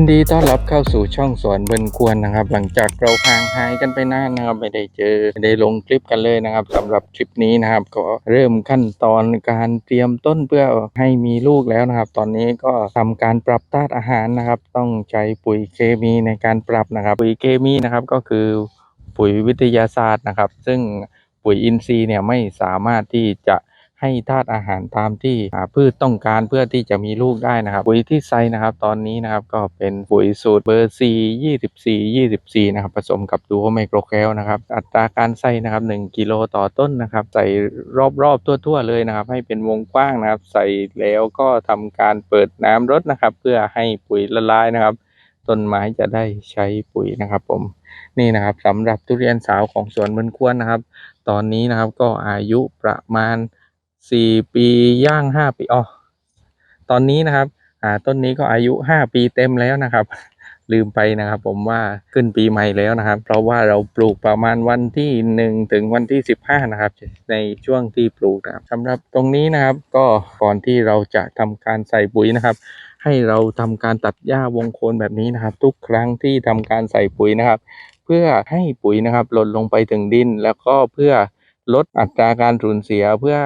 นดีต้อนรับเข้าสู่ช่องสวนเบินควรนะครับ หลังจากเราห่างหายกันไปนานนะครับ ไม่ได้เจอไม่ได้ลงคลิปกันเลยนะครับสำหรับคลิปนี้นะครับ ก็เริ่มขั้นตอนการเตรียมต้นเพื่อให้มีลูกแล้วนะครับ ตอนนี้ก็ทำการปรับธาตุอาหารนะครับ ต้องใช้ปุ๋ยเคมีในการปรับนะครับ ปุ๋ยเคมีนะครับก็คือปุ๋ยวิทยาศาสตร์นะครับ ซึ่งปุ๋ยอินทรีย์เนี่ยไม่สามารถที่จะ ให้ธาตุอาหารตามที่พืชต้องการเพื่อที่จะมีลูกได้นะครับ ปุ๋ยที่ใช้นะครับตอนนี้นะครับก็เป็นปุ๋ยสูตรเบอร์ C 24 24นะครับผสมกับดูโอไมโครแคลนะครับ อัตราการใส่นะครับ1กิโลต่อต้นนะครับ ใส่รอบๆทั่วๆเลยนะครับ ให้เป็นวงกว้างนะครับ ใส่แล้วก็ทำการเปิดน้ำรดนะครับ เพื่อให้ปุ๋ยละลายนะครับต้นไม้จะได้ใช้ปุ๋ยนะครับผมนี่นะครับสำหรับทุเรียนสาวของสวนบนควรนะครับ ตอนนี้นะครับก็อายุประมาณ สี่ปีย่างห้าปีอ๋อตอนนี้นะครับ อ่าต้นนี้ก็อายุห้าปีเต็มแล้วนะครับ ลืมไปนะครับ ผมว่าขึ้นปีใหม่แล้วนะครับ เพราะว่าเราปลูกประมาณวันที่หนึ่งถึงวันที่สิบห้านะครับ ในช่วงที่ปลูกนะครับสำหรับตรงนี้นะครับ ก็ก่อนที่เราจะทำการใส่ปุ๋ยนะครับ ให้เราทำการตัดหญ้าวงโคนแบบนี้นะครับ ทุกครั้งที่ทำการใส่ปุ๋ยนะครับ เพื่อให้ปุ๋ยนะครับหล่นลงไปถึงดิน แล้วก็เพื่อลดอัตราการสูญเสียเพื่อ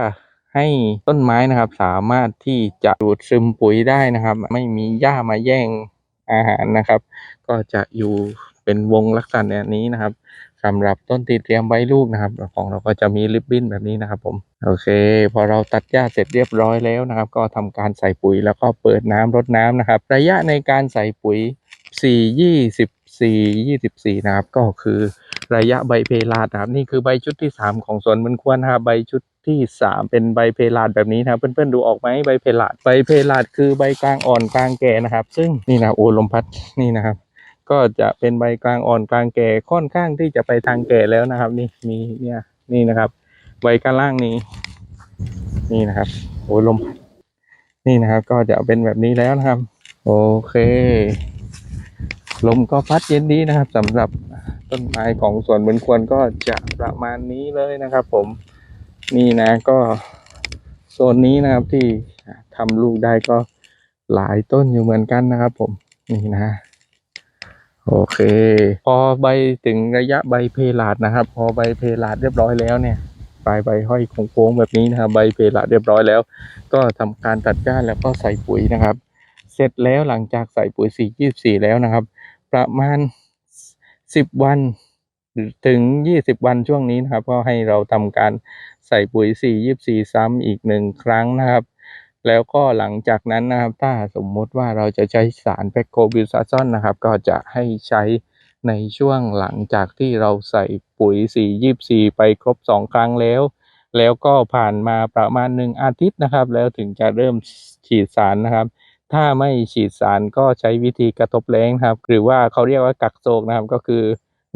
ให้ต้นไม้นะครับ สามารถที่จะดูดซึมปุ๋ยได้นะครับ ไม่มีหญ้ามาแย่งอาหารนะครับ ก็จะอยู่เป็นวงลักษณะนี้นะครับสำหรับต้นที่เตรียมไว้ลูกนะครับ ของเราก็จะมีริบบิ้นแบบนี้นะครับผมโอเค พอเราตัดหญ้าเสร็จเรียบร้อยแล้วนะครับ ก็ทำการใส่ปุ๋ยแล้วก็เปิดน้ำรดน้ำนะครับ ระยะในการใส่ปุ๋ย 4 24 24 นะครับ ก็คือ ระยะใบเพลาดนะครับนี่คือใบชุดที่ 3 ของสวนมันควรนะครับใบชุดที่ 3 เป็นใบเพลาดแบบนี้นะเพื่อนๆดูออกไหมใบเพลาดใบเพลาดคือใบกลางอ่อนกลางแก่นะครับ ซึ่งนี่นะโอลมพัดนี่นะครับ ก็จะเป็นใบกลางอ่อนกลางแก่ค่อนข้างที่จะไปทางแก่แล้วนะครับ นี่มีเนี่ยนี่นะครับ ใบกลางล่างนี้ นี่นะครับโอลมพัดนี่นะครับ ก็จะเป็นแบบนี้แล้วนะครับ โอเค ลมก็พัดเย็นดีนะครับสำหรับ ต้นไม้ของสวนบนควรก็จะประมาณนี้เลยนะครับ ผมนี่นะก็โซนนี้นะครับที่ทำลูกได้ก็หลายต้นอยู่เหมือนกันนะครับ ผมนี่นะ โอเค พอใบถึงระยะใบเพลาดนะครับ พอใบเพลาดเรียบร้อยแล้วเนี่ยปลายใบห้อยโค้งๆแบบนี้นะครับใบเพลาดเรียบร้อยแล้ว ก็ทำการตัดก้านแล้วก็ใส่ปุ๋ยนะครับ เสร็จแล้วหลังจากใส่ปุ๋ย4 24แล้วนะครับ ประมาณ 10วันถึง20วันช่วงนี้นะครับ ก็ให้เราทำการใส่ปุ๋ย4 24ซ้ำอีกหนึ่งครั้งนะครับ แล้วก็หลังจากนั้นนะครับ ถ้าสมมติว่าเราจะใช้สารแพคโคบิวซาซอนนะครับ ก็จะให้ใช้ในช่วงหลังจากที่เราใส่ปุ๋ย4 24ไปครบ2ครั้งแล้ว แล้วก็ผ่านมาประมาณหนึ่งอาทิตย์นะครับ แล้วถึงจะเริ่มฉีดสารนะครับ ถ้าไม่ฉีดสารก็ใช้วิธีกระทบแรงครับ หรือว่าเขาเรียกว่ากักโศกนะครับก็คือ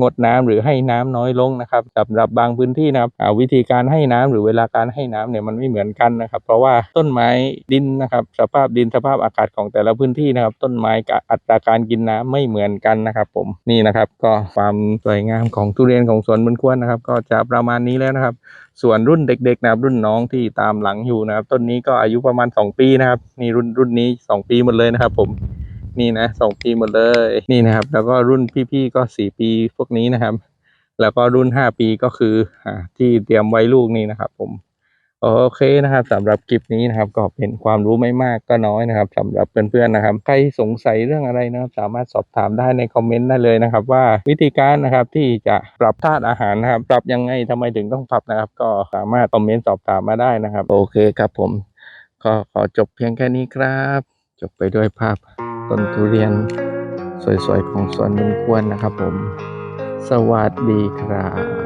งดน้ำหรือให้น้ำน้อยลงนะครับสำหรับบางพื้นที่นะครับวิธีการให้น้ำหรือเวลาการให้น้ำเนี่ยมันไม่เหมือนกันนะครับ เพราะว่าต้นไม้ดินนะครับ สภาพดินสภาพอากาศของแต่ละพื้นที่นะครับ ต้นไม้กับอัตราการกินน้ำไม่เหมือนกันนะครับ ผมนี่นะครับ ก็ความสวยงามของทุเรียนของสวนบนควรนะครับ ก็จะประมาณนี้แล้วนะครับ ส่วนรุ่นเด็กๆนะครับรุ่นน้องที่ตามหลังอยู่นะครับ ต้นนี้ก็อายุประมาณ 2 ปีนะครับนี่รุ่นรุ่นนี้ 2 ปีหมดเลยนะครับ ผม นี่นะสองปีหมดเลยนี่นะครับ แล้วก็รุ่นพี่ๆก็4ปีพวกนี้นะครับ แล้วก็รุ่น5ปีก็คืออที่เตรียมไว้ลูกนี่นะครับ ผมโอเคนะครับสำหรับคลิปนี้นะครับก็เป็นความรู้ไม่มากก็น้อยนะครับสำหรับเพื่อนๆนะครับ ใครสงสัยเรื่องอะไรนะครับ สามารถสอบถามได้ในคอมเมนต์ได้เลยนะครับ ว่าวิธีการนะครับที่จะปรับธาตุอาหารนะครับ ปรับยังไงทำไมถึงต้องปรับนะครับ ก็สามารถคอมเมนต์สอบถามมาได้นะครับ โอเคครับผม ก็ขอจบเพียงแค่นี้ครับ จบไปด้วยภาพต้นทุเรียนสวยๆ ของสวนบุญควรนะครับผม สวัสดีครับ